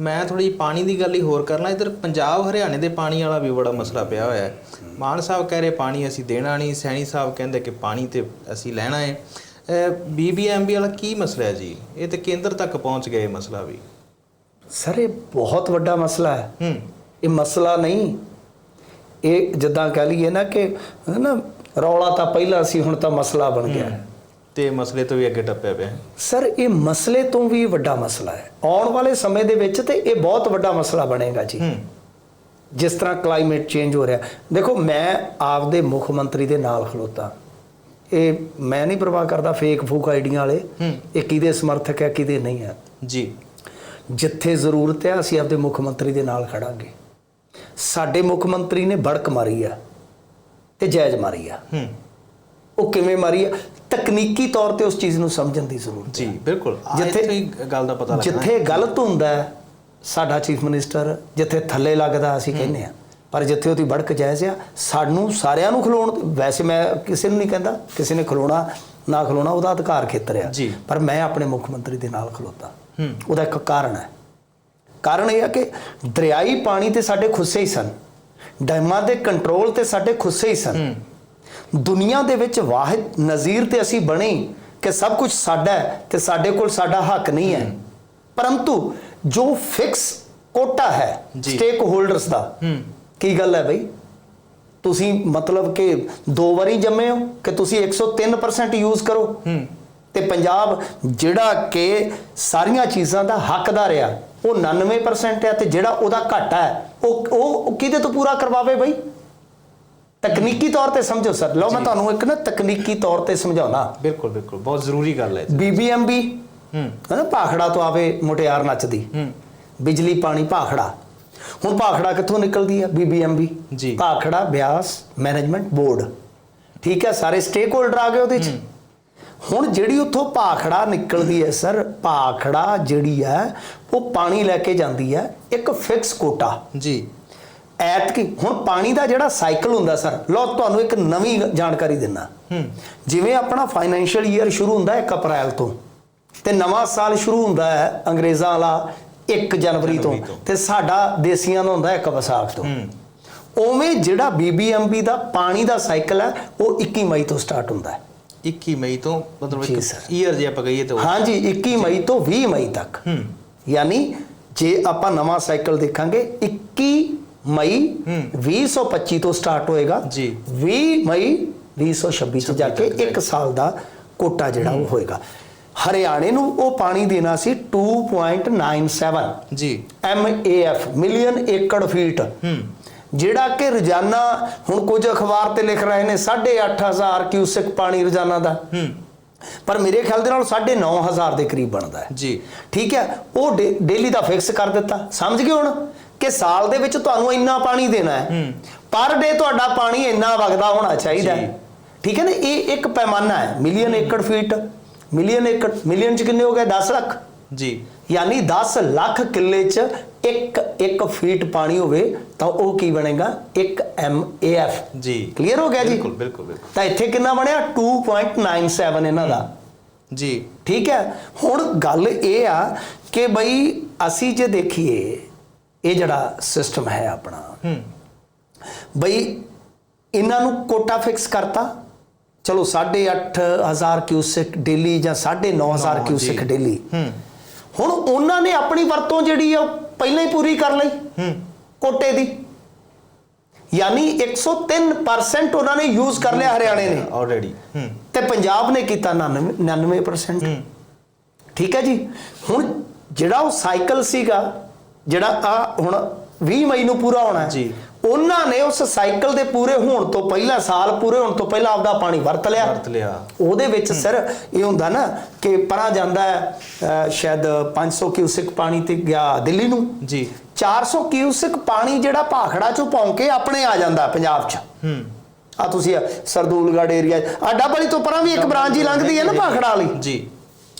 ਮੈਂ ਥੋੜੀ ਪਾਣੀ ਦੀ ਗੱਲ ਹੀ ਹੋਰ ਕਰਨਾ ਇਧਰ ਪੰਜਾਬ ਹਰਿਆਣੇ ਦੇ ਪਾਣੀ ਵਾਲਾ ਵੀ ਬੜਾ ਮਸਲਾ ਪਿਆ ਹੋਇਆ ਹੈ। ਮਾਨ ਸਾਹਿਬ ਕਹਿ ਰਹੇ ਪਾਣੀ ਅਸੀਂ ਦੇਣਾ ਨਹੀਂ ਸੈਣੀ ਸਾਹਿਬ ਕਹਿੰਦੇ ਕਿ ਪਾਣੀ ਤੇ ਅਸੀਂ ਲੈਣਾ ਹੈ। ਬੀਬੀਐਮਬੀ ਵਾਲਾ ਕੀ ਮਸਲਾ ਹੈ ਜੀ? ਇਹ ਤੇ ਕੇਂਦਰ ਤੱਕ ਪਹੁੰਚ ਗਿਆ ਇਹ ਮਸਲਾ ਵੀ। ਸਰ ਇਹ ਬਹੁਤ ਵੱਡਾ ਮਸਲਾ ਹੈ। ਹੂੰ। ਇਹ ਮਸਲਾ ਨਹੀਂ ਇਹ ਜਿੱਦਾਂ ਕਹਿ ਲਈਏ ਨਾ ਕਿ ਨਾ ਰੌਲਾ ਤਾਂ ਪਹਿਲਾਂ ਸੀ ਹੁਣ ਤਾਂ ਮਸਲਾ ਬਣ ਗਿਆ। ਹੈ। ਤੇ ਮਸਲੇ ਤੋਂ ਵੀ ਅੱਗੇ ਟੱਪਿਆ ਪਿਆ। ਹੈ। ਸਰ ਇਹ ਮਸਲੇ ਤੋਂ ਵੀ ਵੱਡਾ ਮਸਲਾ ਹੈ। ਆਉਣ ਵਾਲੇ ਸਮੇਂ ਦੇ ਵਿੱਚ ਤੇ ਇਹ ਬਹੁਤ ਵੱਡਾ ਮਸਲਾ ਬਣੇਗਾ ਜੀ। ਜਿਸ ਤਰ੍ਹਾਂ ਕਲਾਈਮੇਟ ਚੇਂਜ ਹੋ ਰਿਹਾ। ਦੇਖੋ ਮੈਂ ਆਪਦੇ ਮੁੱਖ ਮੰਤਰੀ ਦੇ ਨਾਲ ਖਲੋਤਾ। ਇਹ ਮੈਂ ਨਹੀਂ ਪਰਵਾਹ ਕਰਦਾ ਫੇਕ ਫੂਕ ਆਈਡੀਆਂ ਵਾਲੇ। ਇਹ ਕਿਹਦੇ ਸਮਰਥਕ ਹੈ ਕਿਹਦੇ ਨਹੀਂ ਹੈ। ਜੀ। ਜਿੱਥੇ ਜ਼ਰੂਰਤ ਹੈ ਅਸੀਂ ਆਪਦੇ ਮੁੱਖ ਮੰਤਰੀ ਦੇ ਨਾਲ ਖੜਾਂਗੇ। ਸਾਡੇ ਮੁੱਖ ਮੰਤਰੀ ਨੇ ਬੜਕ ਮਾਰੀ ਆ ਤੇ ਜਾਇਜ਼ ਮਾਰੀ ਆ। ਹੂੰ। ਉਹ ਕਿਵੇਂ ਮਾਰੀ ਆ? ਤਕਨੀਕੀ ਤੌਰ ਤੇ ਉਸ ਚੀਜ਼ ਨੂੰ ਸਮਝਣ ਦੀ ਜ਼ਰੂਰਤ ਜੀ ਬਿਲਕੁਲ। ਜਿੱਥੇ- ਹੀ ਗੱਲ ਦਾ ਪਤਾ ਲੱਗਣਾ। ਜਿੱਥੇ ਗਲਤ ਹੁੰਦਾ ਹੈ, ਸਾਡਾ ਚੀਫ ਮਿਨਿਸਟਰ ਜਿੱਥੇ ਥੱਲੇ ਲੱਗਦਾ ਅਸੀਂ ਕਹਿੰਦੇ ਆ ਪਰ ਜਿੱਥੇ ਉਹਦੀ ਬੜਕ ਜਾਇਜ਼ ਆ ਸਾਨੂੰ ਸਾਰਿਆਂ ਨੂੰ ਖਲੋਣ ਵੈਸੇ ਮੈਂ ਕਿਸੇ ਨੂੰ ਨਹੀਂ ਕਹਿੰਦਾ ਕਿਸੇ ਨੇ ਖਲੋਣਾ ਨਾ ਖਲੋਣਾ ਉਹਦਾ ਅਧਿਕਾਰ ਖੇਤਰ ਆ। ਪਰ ਮੈਂ ਆਪਣੇ ਮੁੱਖ ਮੰਤਰੀ ਦੇ ਨਾਲ ਖਲੋਤਾ। ਹੂੰ। ਉਹਦਾ ਇੱਕ ਕਾਰਨ ਹੈ। ਕਾਰਨ ਇਹ ਹੈ ਕਿ ਦਰਿਆਈ ਪਾਣੀ ਤੇ ਸਾਡੇ ਖੁੱਸੇ ਹੀ ਸਨ। ਡੈਮਾਂ ਦੇ ਕੰਟਰੋਲ ਤੇ ਸਾਡੇ ਖੁੱਸੇ ਹੀ ਸਨ। ਹੂੰ। ਦੁਨੀਆ ਦੇ ਵਿੱਚ ਵਾਹਿਦ ਨਜ਼ੀਰ ਤੇ ਅਸੀਂ ਬਣੇ ਕਿ ਸਭ ਕੁਝ ਸਾਡਾ ਹੈ ਤੇ ਸਾਡੇ ਕੋਲ ਸਾਡਾ ਹੱਕ ਨਹੀਂ ਹੈ। ਪਰੰਤੂ ਜੋ ਫਿਕਸ ਕੋਟਾ ਹੈ। ਸਟੇਕ ਹੋਲਡਰਸ ਦਾ ਕੀ ਗੱਲ ਹੈ ਬਈ? ਤੁਸੀਂ ਮਤਲਬ ਕਿ ਦੋ ਵਾਰੀ ਜੰਮੇ ਹੋ ਕਿ ਤੁਸੀਂ 103% ਯੂਜ਼ ਕਰੋ? ਤੇ ਪੰਜਾਬ ਜਿਹੜਾ ਕਿ ਸਾਰੀਆਂ ਚੀਜ਼ਾਂ ਦਾ ਹੱਕਦਾਰ ਆ ਉਹ 99% ਹੈ ਤੇ ਜਿਹੜਾ ਉਹਦਾ ਘਾਟਾ ਹੈ ਉਹ ਉਹ ਕਿਹਦੇ ਤੋਂ ਪੂਰਾ ਕਰਵਾਵੇ ਬਈ? ਤਕਨੀਕੀ ਤੌਰ ਤੇ ਸਮਝੋ ਸਰ। ਲਓ ਮੈਂ ਤੁਹਾਨੂੰ ਇੱਕ ਨਾ ਤਕਨੀਕੀ ਤੌਰ ਤੇ ਸਮਝਾਉਣਾ। ਬਿਲਕੁਲ ਬਿਲਕੁਲ। ਬਹੁਤ ਜ਼ਰੂਰੀ ਗੱਲ ਹੈ ਬੀਬੀਐਮਬੀ ਹੂੰ। ਨਾ ਭਾਖੜਾ ਤੋਂ ਆਵੇ ਮੁਟਿਆਰ ਨੱਚਦੀ। ਹੂੰ। ਬਿਜਲੀ ਪਾਣੀ ਭਾਖੜਾ। ਹੁਣ ਭਾਖੜਾ ਕਿੱਥੋਂ ਨਿਕਲਦੀ ਹੈ ਬੀਬੀਐਮਬੀ। ਜੀ। Bhakra Beas management board. ਠੀਕ ਹੈ ਸਾਰੇ ਸਟੇਕ ਹੋਲਡਰ ਆ ਗਏ ਉਹਦੇ ਚ। ਹੁਣ ਜਿਹੜੀ ਉੱਥੋਂ ਭਾਖੜਾ ਨਿਕਲਦੀ ਹੈ ਸਰ ਭਾਖੜਾ ਜਿਹੜੀ ਹੈ ਉਹ ਪਾਣੀ ਲੈ ਕੇ ਜਾਂਦੀ ਹੈ ਇੱਕ ਫਿਕਸ ਕੋਟਾ ਜੀ। ਐਤਕੀ ਹੁਣ ਪਾਣੀ ਦਾ ਜਿਹੜਾ ਸਾਈਕਲ ਹੁੰਦਾ ਸਰ ਲਓ ਤੁਹਾਨੂੰ ਇੱਕ ਨਵੀਂ ਜਾਣਕਾਰੀ ਦਿੰਨਾ ਹੂੰ। ਜਿਵੇਂ ਆਪਣਾ ਫਾਈਨੈਂਸ਼ੀਅਲ ਈਅਰ ਸ਼ੁਰੂ ਹੁੰਦਾ ਹੈ 1 ਅਪ੍ਰੈਲ ਤੋਂ ਤੇ ਨਵਾਂ ਸਾਲ ਸ਼ੁਰੂ ਹੁੰਦਾ ਹੈ ਅੰਗਰੇਜ਼ਾਂ ਵਾਲਾ 1 ਜਨਵਰੀ ਤੋਂ ਤੋਂ। ਸਾਡਾ ਦੇਸੀਆਂ ਦਾ ਹੁੰਦਾ ਹੈ 1 ਵਿਸਾਖ ਤੋਂ। ਹੂੰ। ਉਵੇਂ ਜਿਹੜਾ ਬੀਬੀਐਮਬੀ ਦਾ ਪਾਣੀ ਦਾ ਸਾਈਕਲ ਹੈ ਉਹ 21 ਮਈ ਤੋਂ ਸਟਾਰਟ ਹੁੰਦਾ ਹੈ। 21 ਮਈ ਤੋਂ ਮਤਲਬ ਇੱਕ। ਈਅਰ ਜੇ ਆਪਾਂ ਕਹੀਏ ਤਾਂ ਹਾਂਜੀ 21 ਮਈ ਤੋਂ 20 ਮਈ ਤੱਕ। ਹੂੰ। ਯਾਨੀ ਜੇ ਆਪਾਂ ਨਵਾਂ ਸਾਈਕਲ ਦੇਖਾਂਗੇ 21 ਮਈ ਹੂੰ। 2025 ਤੋਂ ਸਟਾਰਟ ਹੋਏਗਾ ਜੀ। 20 ਮਈ 2026 ਚ ਜਾ ਕੇ ਤੱਕ ਇੱਕ ਸਾਲ ਦਾ ਕੋਟਾ ਜਿਹੜਾ ਉਹ ਹੋਏਗਾ ਹਰਿਆਣੇ ਨੂੰ ਉਹ ਪਾਣੀ ਦੇਣਾ ਸੀ 2.97 ਜੀ MAF ਮਿਲੀਅਨ ਏਕੜ ਫੀਟ ਹੂੰ ਜਿਹੜਾ ਕਿ ਰੋਜ਼ਾਨਾ ਹੁਣ ਕੁਝ ਅਖਬਾਰ ਤੇ ਲਿਖ ਰਹੇ ਨੇ 8500 ਕਿਊਸਿਕ ਪਾਣੀ ਰੋਜ਼ਾਨਾ ਦਾ ਹੂੰ ਪਰ ਮੇਰੇ ਖਿਆਲ ਦੇ ਨਾਲ 9500 ਦੇ ਕਰੀਬ ਬਣਦਾ ਹੈ ਜੀ ਠੀਕ ਹੈ ਉਹ ਡੇਲੀ ਦਾ ਫਿਕਸ ਕਰ ਦਿੱਤਾ ਸਮਝ ਗਏ ਹੁਣ ਕਿ ਸਾਲ ਦੇ ਵਿੱਚ ਤੁਹਾਨੂੰ ਇੰਨਾ ਪਾਣੀ ਦੇਣਾ ਹੈ। ਪਰ ਡੇ ਤੁਹਾਡਾ ਪਾਣੀ ਇੰਨਾ ਵਗਦਾ ਹੋਣਾ ਚਾਹੀਦਾ। ਹੈ। ਠੀਕ ਹੈ ਨਾ? ਇਹ ਇੱਕ ਪੈਮਾਨਾ ਹੈ। ਮਿਲੀਅਨ ਏਕੜ ਫੀਟ ਮਿਲੀਅਨ ਏਕੜ ਮਿਲੀਅਨ ਚ ਕਿੰਨੇ ਹੋ ਗਏ? 10 ਲੱਖ। ਜੀ। ਯਾਨੀ 10 ਲੱਖ ਕਿੱਲੇ ਚ ਇੱਕ ਇੱਕ ਫੀਟ ਪਾਣੀ ਹੋਵੇ ਤਾਂ ਉਹ ਕੀ ਬਣੇਗਾ? 1 ਐਮਏਐਫ ਜੀ। ਕਲੀਅਰ ਹੋ ਗਿਆ ਜੀ? ਬਿਲਕੁਲ ਬਿਲਕੁਲ ਬਿਲਕੁਲ। ਤਾਂ ਇੱਥੇ ਕਿੰਨਾ ਬਣਿਆ? 2.97 ਇਹਨਾਂ ਦਾ। ਜੀ। ਠੀਕ ਹੈ? ਹੁਣ ਗੱਲ ਇਹ ਆ ਕਿ ਬਈ ਅਸੀਂ ਜੇ ਦੇਖੀਏ ਇਹ ਜਿਹੜਾ ਸਿਸਟਮ ਹੈ ਆਪਣਾ। ਹੂੰ। ਬਈ ਇਹਨਾਂ ਨੂੰ ਕੋਟਾ ਫਿਕਸ ਕਰਤਾ। ਚਲੋ 8500 ਕਿਊਸਿਕ ਡੇਲੀ ਜਾਂ 9500 ਨੌ, ਕਿਊਸਿਕ ਜੀ। ਡੇਲੀ ਹੂੰ। ਹੁਣ ਉਹਨਾਂ ਨੇ ਆਪਣੀ ਵਰਤੋਂ ਜਿਹੜੀ ਆ ਉਹ ਪਹਿਲਾਂ ਹੀ ਪੂਰੀ ਕਰ ਲਈ। ਹੂੰ। ਕੋਟੇ ਦੀ। ਯਾਨੀ 103% ਉਹਨਾਂ ਨੇ ਯੂਜ਼ ਕਰ ਲਿਆ ਹਰਿਆਣੇ ਨੇ। ਆਲਰੇਡੀ ਹੂੰ। ਤੇ ਪੰਜਾਬ ਨੇ ਕੀਤਾ 99 99% ਹੂੰ। ਠੀਕ ਹੈ ਜੀ? ਹੁਣ ਜਿਹੜਾ ਉਹ ਸਾਈਕਲ ਸੀਗਾ ਜਿਹੜਾ ਆ ਹੁਣ 20 ਮਈ ਨੂੰ ਪੂਰਾ ਹੋਣਾ ਹੈ। ਜੀ। ਉਹਨਾਂ ਨੇ ਉਸ ਸਾਈਕਲ ਦੇ ਪੂਰੇ ਹੋਣ ਤੋਂ ਪਹਿਲਾਂ ਸਾਲ ਪੂਰੇ ਹੋਣ ਤੋਂ ਪਹਿਲਾਂ ਆਪਦਾ ਪਾਣੀ ਵਰਤ ਲਿਆ। ਵਰਤ ਲਿਆ। ਉਹਦੇ ਵਿੱਚ ਸਰ ਇਹ ਹੁੰਦਾ ਨਾ ਕਿ ਪਰਾਂ ਜਾਂਦਾ ਹੈ ਸ਼ਾਇਦ 500 ਕਿਊਸਿਕ ਪਾਣੀ ਤੇ ਗਿਆ ਦਿੱਲੀ ਨੂੰ। ਜੀ। 400 ਕਿਊਸਿਕ ਪਾਣੀ ਜਿਹੜਾ ਭਾਖੜਾ ਚੋਂ ਪੌਂ ਕੇ ਆਪਣੇ ਆ ਜਾਂਦਾ ਪੰਜਾਬ 'ਚ। ਹੂੰ। ਆ ਤੁਸੀਂ ਸਰਦੂਲਗੜ੍ਹ ਏਰੀਆ ਆ ਡੱਬਲੀ ਤੋਂ ਪਰਾਂ ਵੀ ਇੱਕ ਬ੍ਰਾਂਚ ਹੀ ਲੰਘਦੀ ਹੈ ਨਾ ਭਾਖੜਾ ਵਾਲੀ। ਜੀ।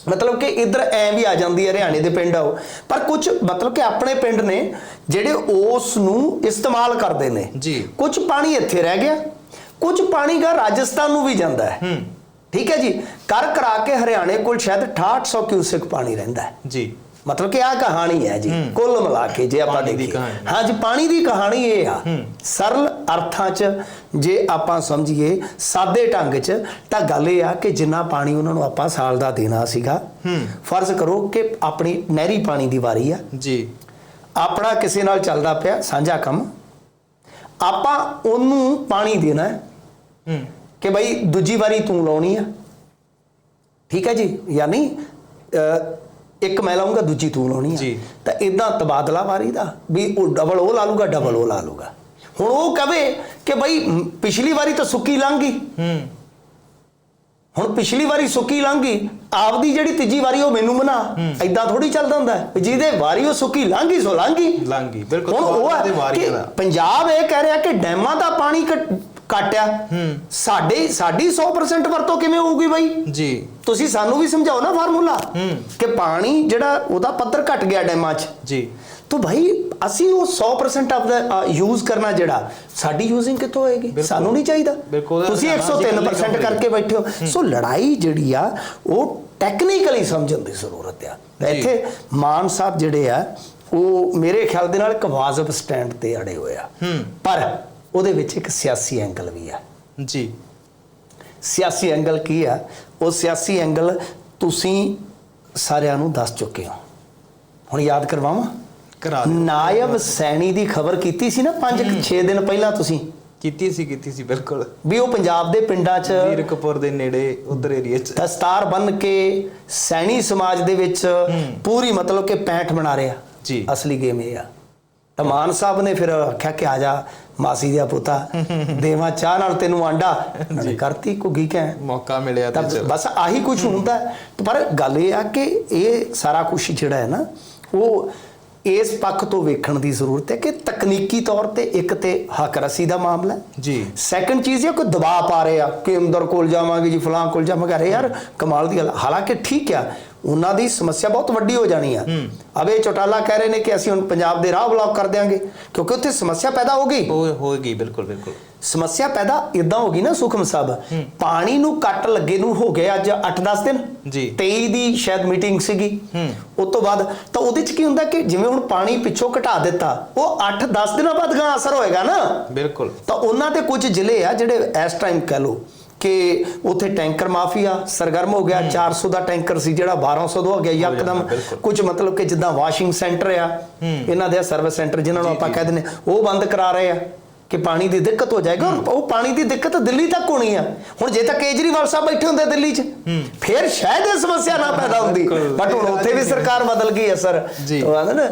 ਮਤਲਬ ਕਿ ਇੱਧਰ ਐ ਵੀ ਆ ਜਾਂਦੀ ਹੈ ਹਰਿਆਣੇ ਦੇ ਪਿੰਡ ਆਓ ਪਰ ਕੁਝ ਮਤਲਬ ਕਿ ਆਪਣੇ ਪਿੰਡ ਨੇ ਜਿਹੜੇ ਉਸ ਨੂੰ ਇਸਤੇਮਾਲ ਕਰਦੇ ਨੇ। ਜੀ। ਕੁਝ ਪਾਣੀ ਇੱਥੇ ਰਹਿ ਗਿਆ ਕੁਝ ਪਾਣੀ ਗਾ ਰਾਜਸਥਾਨ ਨੂੰ ਵੀ ਜਾਂਦਾ ਹੈ। ਹੂੰ। ਠੀਕ ਹੈ ਜੀ? ਕਰ ਕਰਾ ਕੇ ਹਰਿਆਣੇ ਕੋਲ ਸ਼ਾਇਦ 6800 ਕਿਊਸਿਕ ਪਾਣੀ ਰਹਿੰਦਾ ਹੈ। ਜੀ। ਮਤਲਬ ਕਿ ਆ ਕਹਾਣੀ ਹੈ ਜੀ ਕੁੱਲ ਮਿਲਾ ਕੇ ਜੇ ਆਪਾਂ ਦੇਖੀਏ। ਹਾਂ ਜੀ ਪਾਣੀ ਦੀ ਕਹਾਣੀ ਇਹ ਆ। ਸਰਲ ਅਰਥਾਂ 'ਚ ਜੇ ਆਪਾਂ ਸਮਝੀਏ ਸਾਦੇ ਢੰਗ 'ਚ ਤਾਂ ਗੱਲ ਇਹ ਆ ਕਿ ਜਿੰਨਾ ਪਾਣੀ ਉਹਨਾਂ ਨੂੰ ਆਪਾਂ ਸਾਲ ਦਾ ਦੇਣਾ ਸੀਗਾ। ਫਰਜ਼ ਕਰੋ ਕਿ ਆਪਣੀ ਨਹਿਰੀ ਪਾਣੀ ਦੀ ਵਾਰੀ ਆ। ਜੀ। ਆਪਣਾ ਕਿਸੇ ਨਾਲ ਚੱਲਦਾ ਪਿਆ ਸਾਂਝਾ ਕੰਮ। ਆਪਾਂ ਉਹਨੂੰ ਪਾਣੀ ਦੇਣਾ ਹੈ। ਕਿ ਭਾਈ ਦੂਜੀ ਵਾਰੀ ਤੂੰ ਲਾਉਣੀ ਆ। ਠੀਕ ਹੈ ਜੀ ਯਾਨੀ ਇੱਕ ਮੈਂ ਲਾਉਂਗਾ ਦੂਜੀ ਤੂੰ ਲਾਉਣੀ ਆ। ਤਾਂ ਇਦਾਂ ਤਬਾਦਲਾ ਵਾਰੀ ਦਾ ਵੀ ਉਹ ਡਬਲ ਉਹ ਲਾ ਲੂਗਾ ਡਬਲ ਉਹ ਲਾ ਲੂਗਾ। ਹੁਣ ਉਹ ਕਵੇ ਕਿ ਭਾਈ ਮ, ਪਿਛਲੀ ਵਾਰੀ ਤਾਂ ਸੁੱਕੀ ਲੰਘ ਗਈ। ਹੂੰ। ਹੁਣ ਪਿਛਲੀ ਵਾਰੀ ਸੁੱਕੀ ਲੰਘ ਗਈ ਆਪਦੀ ਜਿਹੜੀ ਤੀਜੀ ਵਾਰੀ ਉਹ ਮੈਨੂੰ ਬਣਾ ਐਦਾਂ ਥੋੜੀ ਚੱਲਦਾ ਹੁੰਦਾ। ਵੀ ਜਿਹਦੇ ਵਾਰੀ ਉਹ ਸੁੱਕੀ ਲੰਘ ਗਈ ਸੋ ਲੰਘ ਗਈ। ਲੰਗੀ ਬਿਲਕੁਲ ਹੁਣ ਉਹ ਪੰਜਾਬ ਇਹ ਕਹਿ ਰਿਹਾ ਕਿ ਡੈਮਾਂ ਦਾ ਪਾਣੀ ਘਟ- ਆ ਸਾਡੇ ਸਾਡੀ 100% ਵਰਤੋਂ ਕਿਵੇਂ ਹੋਊਗੀ ਬਾਈ? ਜੀ। ਤੁਸੀਂ ਸਾਨੂੰ ਵੀ ਸਮਝਾਓ ਨਾ ਫਾਰਮੂਲਾ ਕਿ ਪਾਣੀ ਜਿਹੜਾ ਉਹਦਾ ਪੱਧਰ ਘਟ ਗਿਆ ਡੈਮਾਂ 'ਚ। ਜੀ। ਤਾਂ ਭਾਈ ਅਸੀਂ ਉਹ 100% ਆਫ ਦਾ ਯੂਜ਼ ਕਰਨਾ ਜਿਹੜਾ ਸਾਡੀ ਯੂਜ਼ਿੰਗ ਕਿੱਥੋਂ ਹੋਏਗੀ? ਸਾਨੂੰ ਨਹੀਂ ਚਾਹੀਦਾ। ਤੁਸੀਂ ਧਿਆਨ ਅਸੀਂ 103% ਇਕੱਲੇ ਕਰਕੇ ਬੈਠੇ ਹੋ। ਸੋ ਲੜਾਈ ਜਿਹੜੀ ਆ ਉਹ ਟੈਕਨੀਕਲੀ ਸਮਝਣ ਦੀ ਜ਼ਰੂਰਤ ਆ। ਇੱਥੇ ਮਾਨ ਸਾਹਿਬ ਜਿਹੜੇ ਆ ਉਹ ਮੇਰੇ ਖਿਆਲ ਦੇ ਨਾਲ ਇੱਕ ਵਾਜਬ ਸਟੈਂਡ ਤੇ ਅੜੇ ਹੋਏ ਆ। ਹੂੰ। ਪਰ ਉਹਦੇ ਵਿੱਚ ਇੱਕ ਸਿਆਸੀ ਐਂਗਲ ਵੀ ਆ। ਜੀ। ਸਿਆਸੀ ਐਂਗਲ ਕੀ ਆ? ਉਹ ਸਿਆਸੀ ਐਂਗਲ ਤੁਸੀਂ ਸਾਰਿਆਂ ਨੂੰ ਦੱਸ ਚੁੱਕੇ ਹੋ। ਹੁਣ ਯਾਦ ਕਰਵਾਵਾਂ? ਕਰਾ ਦਿਓ। ਨਾਇਬ ਸੈਣੀ ਦੀ ਖਬਰ ਕੀਤੀ ਸੀ ਨਾ 5-6 ਦਿਨ ਪਹਿਲਾਂ ਤੁਸੀਂ? ਕੀਤੀ ਸੀ ਕੀਤੀ ਸੀ ਬਿਲਕੁਲ। ਵੀ ਉਹ ਪੰਜਾਬ ਦੇ ਪਿੰਡਾਂ 'ਚ ਵੀਰਕਪੁਰ ਦੇ ਨੇੜੇ ਉਧਰ ਏਰੀਆ 'ਚ। ਦਸਤਾਰ ਬੰਨ ਕੇ ਸੈਣੀ ਸਮਾਜ ਦੇ ਵਿੱਚ ਪੂਰੀ ਮਤਲਬ ਕਿ ਪੈਂਠ ਬਣਾ ਰਿਹਾ। ਜੀ। ਅਸਲੀ ਗੇਮ ਇਹ ਆ। ਤਾਂ ਮਾਨ ਸਾਹਿਬ ਨੇ ਫਿਰ ਆਖਿਆ ਕਿ ਆ ਜਾ ਮਾਸੀ ਦਾ ਪੁੱਤਾ। ਦੇਵਾ ਚਾਹ ਨਾਲ ਤੈਨੂੰ ਆਂਡਾ। ਉਹਨਾਂ ਕਰਤੀ ਘੁੱਗੀ ਕਹਿ ਮੌਕਾ ਮਿਲਿਆ ਤਾਂ ਬਸ ਆਹੀ ਕੁਝ ਹੁੰਦਾ। ਪਰ ਗੱਲ ਇਹ ਆ ਕਿ ਇਹ ਸਾਰਾ ਕੁਝ ਜਿਹੜਾ ਹੈ ਨਾ ਉਹ ਇਸ ਪੱਖ ਤੋਂ ਵੇਖਣ ਦੀ ਜ਼ਰੂਰਤ ਹੈ ਕਿ ਤਕਨੀਕੀ ਤੌਰ ਤੇ ਇੱਕ ਤੇ ਹੱਕ ਰਸੀ ਦਾ ਮਾਮਲਾ ਹੈ। ਜੀ। ਸੈਕੰਡ ਚੀਜ਼ ਇਹ ਕੋਈ ਦਬਾਅ ਪਾ ਰਹੇ ਆ ਕਿ ਅੰਦਰ ਕੋਲ ਜਾਵਾਂਗੇ ਜੀ ਫਲਾਂ ਕੋਲ ਜਾਵਾਂਗੇ। ਅਰੇ ਯਾਰ ਕਮਾਲ ਦੀ ਗੱਲ। ਹਾਲਾਂਕਿ ਠੀਕ ਆ ਉਹਨਾਂ ਦੀ ਸਮੱਸਿਆ ਬਹੁਤ ਵੱਡੀ ਹੋ ਜਾਣੀ ਆ। ਅਬੇ ਚੋਟਾਲਾ ਕਹਿ ਰਹੇ ਨੇ ਕਿ ਅਸੀਂ ਹੁਣ ਪੰਜਾਬ ਦੇ ਰਾਹ ਬਲੌਕ ਕਰ ਦਿਆਂਗੇ ਕਿਉਂਕਿ ਉੱਥੇ ਸਮੱਸਿਆ ਪੈਦਾ ਹੋ ਗਈ। ਉਹ ਹੋਏਗੀ ਬਿਲਕੁਲ ਬਿਲਕੁਲ। ਸਮੱਸਿਆ ਪੈਦਾ ਇਦਾਂ ਹੋ ਗਈ ਨਾ ਸੁਖਮ ਸਾਹਿਬ ਪਾਣੀ ਨੂੰ ਕੱਟ ਲੱਗੇ ਨੂੰ ਹੋ ਗਏ ਅੱਜ 8-10 ਦਿਨ। ਜੀ। 23 ਦੀ ਸ਼ਾਇਦ ਮੀਟਿੰਗ ਸੀਗੀ। ਉਸ ਤੋਂ ਬਾਅਦ ਤਾਂ ਉਹਦੇ ਚ ਕੀ ਹੁੰਦਾ ਕਿ ਜਿਵੇਂ ਹੁਣ ਪਾਣੀ ਪਿੱਛੋਂ ਘਟਾ ਦਿੱਤਾ ਉਹ 8-10 ਦਿਨਾਂ ਬਾਅਦ ਗਾ ਅਸਰ ਹੋਏਗਾ ਨਾ। ਬਿਲਕੁਲ। ਤਾਂ ਉਹਨਾਂ ਤੇ ਕੁਝ ਜ਼ਿਲ੍ਹੇ ਆ ਜਿਹੜੇ ਇਸ ਟਾਈਮ ਕਹਿ ਲੋ ਕਿ ਉੱਥੇ ਟੈਂਕਰ ਮਾਫੀਆ ਸਰਗਰਮ ਹੋ ਗਿਆ 400 ਦਾ ਟੈਂਕਰ ਸੀ ਜਿਹੜਾ 1200 ਦਾ ਹੋ ਗਿਆ ਯਕਦਮ ਬਿਲਕੁਲ। ਕੁਝ ਮਤਲਬ ਕਿ ਜਿੱਦਾਂ ਵਾਸ਼ਿੰਗ ਸੈਂਟਰ ਆ ਇਹਨਾਂ ਦੇ ਸਰਵਿਸ ਸੈਂਟਰ ਜਿਨ੍ਹਾਂ ਨੂੰ ਆਪਾਂ ਕਹਿ ਦਿੰਦੇ ਉਹ ਬੰਦ ਕਰਾ ਰਹੇ ਆ। ਕਿ ਪਾਣੀ ਦੀ ਦਿੱਕਤ ਹੋ ਜਾਏਗਾ ਔਰ ਉਹ ਪਾਣੀ ਦੀ ਦਿੱਕਤ ਦਿੱਲੀ ਤੱਕ ਹੋਣੀ ਆ। ਹੁਣ ਜੇ ਤਾਂ ਕੇਜਰੀਵਾਲ ਸਾਹਿਬ ਬੈਠੇ ਹੁੰਦੇ ਦਿੱਲੀ 'ਚ ਫਿਰ ਸ਼ਾਇਦ ਇਹ ਸਮੱਸਿਆ ਨਾ ਪੈਦਾ ਹੁੰਦੀ। ਬਟ ਹੁਣ ਉੱਥੇ ਵੀ ਸਰਕਾਰ ਬਦਲ ਗਈ ਹੈ ਸਰ। ਉਹ ਆਂਦਾ ਨਾ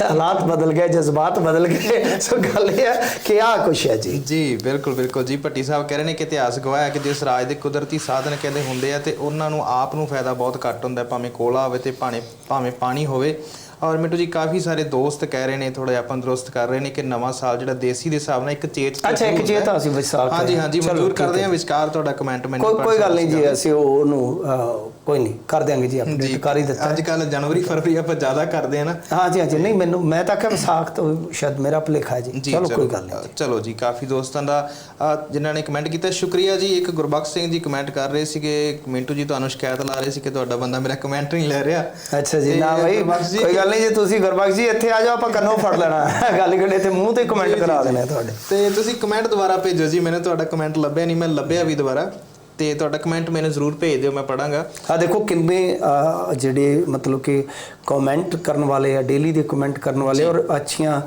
ਹਾਲਾਤ ਬਦਲ ਗਏ ਜਜ਼ਬਾਤ ਬਦਲ ਗਏ। ਸੋ ਗੱਲ ਇਹ ਹੈ ਕਿ ਆ ਕੁਛ ਹੈ ਜੀ। ਜੀ ਬਿਲਕੁਲ ਬਿਲਕੁਲ ਜੀ। ਭੱਟੀ ਸਾਹਿਬ ਕਹਿ ਰਹੇ ਨੇ ਕਿ ਇਤਿਹਾਸ ਗਵਾਹ ਹੈ ਕਿ ਜਿਸ ਰਾਜ ਦੇ ਕੁਦਰਤੀ ਸਾਧਨ ਕਹਿੰਦੇ ਹੁੰਦੇ ਆ ਤੇ ਉਹਨਾਂ ਨੂੰ ਆਪ ਨੂੰ ਫਾਇਦਾ ਬਹੁਤ ਘੱਟ ਹੁੰਦਾ ਭਾਵੇਂ ਕੋਲਾ ਹੋਵੇ ਤੇ ਭਾਵੇਂ ਭਾਵੇਂ ਪਾਣੀ ਹੋਵੇ। ਔਰ ਮਿੱਟੂ ਜੀ ਕਾਫੀ ਸਾਰੇ ਦੋਸਤ ਕਹਿ ਰਹੇ ਨੇ ਥੋੜਾ ਆਪਾਂ ਦਰੁਸਤ ਕਰ ਰਹੇ ਨੇ ਕਿ ਨਵਾਂ ਸਾਲ ਜਿਹੜਾ ਦੇਸੀ ਦੇ ਹਿਸਾਬ ਨਾਲ ਇੱਕ ਚੇਤ ਅੱਛਾ, ਇੱਕ ਚੇਤ। ਅਸੀਂ ਵਿਚਾਰ ਹਾਂਜੀ। ਹਾਂਜੀ ਮਨਜ਼ੂਰ ਕਰਦੇ ਹੈ। ਵਿਚਕਾਰ ਤੁਹਾਡਾ ਕਮੈਂਟ ਮੈਨੂੰ ਕੋਈ ਕੋਈ ਗੱਲ ਨਹੀਂ ਜੀ ਅਸੀਂ ਉਹ ਅਹ, ਕੋਈ ਨਹੀਂ ਕਰ ਦਿਆਂਗੇ ਜੀ ਅਪਡੇਟ ਕਰ ਹੀ ਦਿੱਤਾ। ਅੱਜ ਕੱਲ ਜਨਵਰੀ ਫਰਵਰੀ ਆਪਾਂ ਜ਼ਿਆਦਾ ਕਰਦੇ ਆ ਨਾ। ਹਾਂਜੀ ਹਾਂਜੀ ਨਹੀਂ ਮੈਨੂੰ ਮੈਂ ਤਾਂ ਕਿ ਵਿਸਾਖ ਤੋਂ ਸ਼ਾਇਦ ਮੇਰਾ ਭੁਲੇਖਾ ਜੀ। ਚਲੋ ਕੋਈ ਗੱਲ ਨਹੀਂ ਚਲੋ ਜੀ ਕਾਫੀ ਦੋਸਤਾਂ ਦਾ ਜਿਨ੍ਹਾਂ ਨੇ ਕਮੈਂਟ ਕੀਤਾ। ਸ਼ੁਕਰੀਆ ਜੀ ਇੱਕ ਗੁਰਬਖਸ਼ ਸਿੰਘ ਜੀ ਕਮੈਂਟ ਕਰ ਰਹੇ ਸੀਗੇ। ਮਿੰਟੂ ਜੀ ਤੁਹਾਨੂੰ ਸ਼ਿਕਾਇਤ ਲਾ ਰਹੇ ਸੀ ਕਿ ਤੁਹਾਡਾ ਬੰਦਾ ਮੇਰਾ ਕਮੈਂਟ ਨਹੀਂ ਲੈ ਰਿਹਾ। ਅੱਛਾ ਜੀ ਨਾ ਭਾਈ ਕੋਈ ਗੱਲ ਨਹੀਂ ਜੀ ਤੁਸੀਂ ਗੁਰਬਖਸ਼ ਜੀ ਇੱਥੇ ਆ ਜਾਓ ਆਪਾਂ ਕੰਨੋਂ ਫੜ ਲੈਣਾ। ਗੱਲ ਕਰਦੇ ਤੇ ਮੂੰਹ ਤੇ ਕਮੈਂਟ ਕਰਾ ਦੇਣੇ। ਤੁਹਾਡੇ। ਤੇ ਤੁਸੀਂ ਕਮੈਂਟ ਦੁਬਾਰਾ ਭੇਜੋ ਜੀ ਮੈਨੂੰ ਤੁਹਾਡਾ ਕਮੈਂਟ ਲੱਭਿਆ ਨਹੀਂ ਮੈਂ ਲੱਭਿਆ ਵੀ ਦੁਬਾਰਾ। ਤੇ ਤੁਹਾਡਾ ਕਮੈਂਟ ਮੈਨੂੰ ਜ਼ਰੂਰ ਭੇਜ ਦਿਓ ਮੈਂ ਪੜਾਂਗਾ ਆ ਦੇਖੋ ਕਿੰਨੇ ਜਿਹੜੇ ਮਤਲਬ ਕਿ ਕਮੈਂਟ ਕਰਨ ਵਾਲੇ ਆ ਡੇਲੀ ਦੇ ਕਮੈਂਟ ਕਰਨ ਵਾਲੇ ਔਰ ਅੱਛੀਆਂ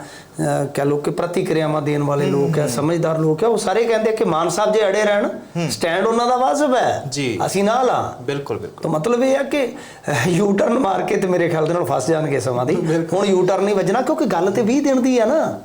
ਕਹਿ ਲੋ ਕਿ ਪ੍ਰਤੀਕਿਰਿਆਵਾਂ ਦੇਣ ਵਾਲੇ ਲੋਕ ਆ ਸਮਝਦਾਰ ਲੋਕ ਆ ਉਹ ਸਾਰੇ ਕਹਿੰਦੇ ਕਿ ਮਾਨ ਸਾਹਿਬ ਜੇ ਅੜੇ ਰਹਿਣ ਸਟੈਂਡ ਉਹਨਾਂ ਦਾ ਵਾਜਬ ਹੈ। ਅਸੀਂ ਨਾਲ ਆ। ਬਿਲਕੁਲ ਬਿਲਕੁਲ। ਤਾਂ ਮਤਲਬ ਇਹ ਆ ਕਿ ਯੂ ਟਰਨ ਮਾਰ ਕੇ ਤੇ ਮੇਰੇ ਖਿਆਲ ਦੇ ਨਾਲ ਫਸ ਜਾਣਗੇ ਸਮਾਂ ਦੀ। ਹੁਣ ਯੂ ਟਰਨ ਨਹੀਂ ਵੱਜਣਾ ਕਿਉਂਕਿ ਗੱਲ ਤੇ 20 ਦਿਨ ਦੀ ਆ ਨਾ।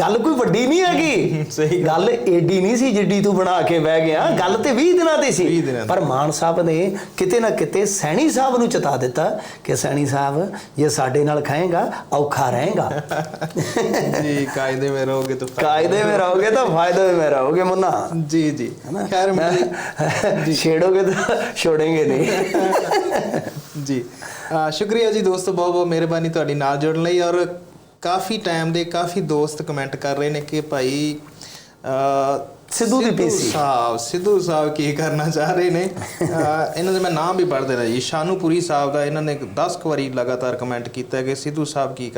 ਗੱਲ ਕੋਈ ਵੱਡੀ ਨਹੀਂ ਹੈਗੀ। ਸਹੀ ਗੱਲ ਏਡੀ ਨਹੀਂ ਸੀ ਜਿੱਡੀ ਤੂੰ ਬਣਾ ਕੇ ਬਹਿ ਗਿਆ। ਗੱਲ ਤੇ 20 ਦਿਨਾਂ ਦੀ ਸੀ। ਪਰ ਮਾਨ ਸਾਹਿਬ ਨੇ ਕਿਤੇ ਨਾ ਕਿਤੇ ਸੈਣੀ ਸਾਹਿਬ ਨੂੰ ਚਤਾ ਦਿੱਤਾ ਕਿ ਸੈਣੀ ਸਾਹਿਬ ਜੇ ਸਾਡੇ ਨਾਲ ਖਾਏਗਾ ਔਖਾ ਰਹੇਗਾ। ਜੀ ਕਾਇਦੇ ਮੇ ਰਹੋਗੇ ਤਾਂ ਕਾਇਦੇ ਮੇ ਰਹੋਗੇ ਤਾਂ ਫਾਇਦੇ ਮੇ ਰਹੋਗੇ ਮੁੰਨਾ। ਜੀ ਜੀ। ਖੈਰ ਜੀ। ਛੇੜੋਗੇ ਤਾਂ ਛੋੜੇਗੇ ਨਹੀਂ। ਜੀ। ਸ਼ੁਕਰੀਆ ਜੀ ਦੋਸਤੋ ਬਹੁਤ ਬਹੁਤ ਮਿਹਰਬਾਨੀ ਤੁਹਾਡੀ ਨਾਲ ਜੁੜਨ ਲਈ ਔਰ ਕਾਫੀ ਟਾਈਮ ਦੇ ਕਾਫੀ ਦੋਸਤ ਕਮੈਂਟ ਕਰ ਰਹੇ ਨੇ ਕਿ ਭਾਈ ਸਿੱਧੂ ਦੀ ਪੀਸੀ ਸਾਹਿਬ ਸਿੱਧੂ ਸਾਹਿਬ ਕੀ ਕਰਨਾ ਚਾਹ ਰਹੇ ਨੇ? ਇਹਨਾਂ ਦੇ ਮੈਂ ਨਾਮ ਵੀ ਪੜ੍ਹ ਦੇਣਾ ਜੀ। ਸ਼ਾਨੂਪੁਰੀ ਸਾਹਿਬ ਦਾ ਇਹਨਾਂ ਨੇ 10 ਕੁ ਵਾਰੀ ਲਗਾਤਾਰ ਕਮੈਂਟ ਕੀਤਾ ਕਿ ਸਿੱਧੂ ਸਾਹਿਬ ਕੀ